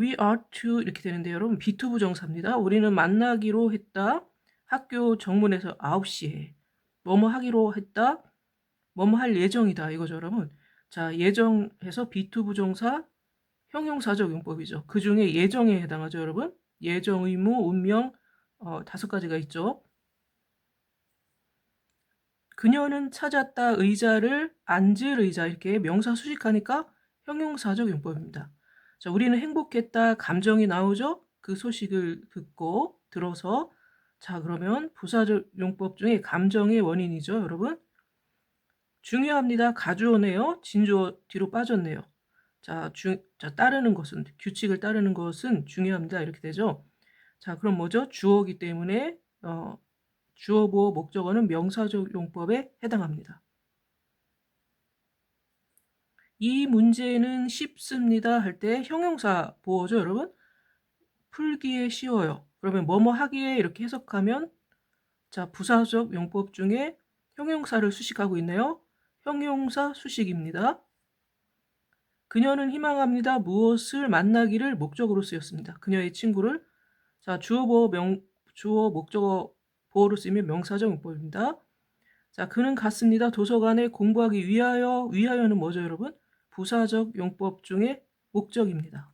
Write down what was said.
We are to 이렇게 되는데 여러분 B2 부정사입니다. 우리는 만나기로 했다. 학교 정문에서 9시에 뭐뭐 하기로 했다. 뭐뭐 할 예정이다. 이거죠, 여러분. 자, 예정해서 B2 부정사 형용사적 용법이죠. 그 중에 예정에 해당하죠, 여러분. 예정, 의무, 운명 어, 다섯 가지가 있죠. 그녀는 찾았다 의자를 앉을 의자 이렇게 명사 수식하니까 형용사적 용법입니다. 자, 우리는 행복했다 감정이 나오죠? 그 소식을 듣고 들어서 자, 그러면 부사적 용법 중에 감정의 원인이죠, 여러분. 중요합니다. 가주어네요. 진주어 뒤로 빠졌네요. 자, 주, 자, 따르는 것은 규칙을 따르는 것은 중요합니다. 이렇게 되죠. 자, 그럼 뭐죠? 주어기 때문에 어, 주어 보어 목적어는 명사적 용법에 해당합니다. 이 문제는 쉽습니다 할 때 형용사 보어죠, 여러분? 풀기에 쉬워요. 그러면 뭐뭐 하기에 이렇게 해석하면 자, 부사적 용법 중에 형용사를 수식하고 있네요. 형용사 수식입니다. 그녀는 희망합니다. 무엇을 만나기를 목적으로 쓰였습니다. 그녀의 친구를 자, 주어 보어 명 주어 목적어 보어로 쓰이면 명사적 용법입니다. 자, 그는 갔습니다. 도서관에 공부하기 위하여 위하여는 뭐죠, 여러분? 부사적 용법 중에 목적입니다.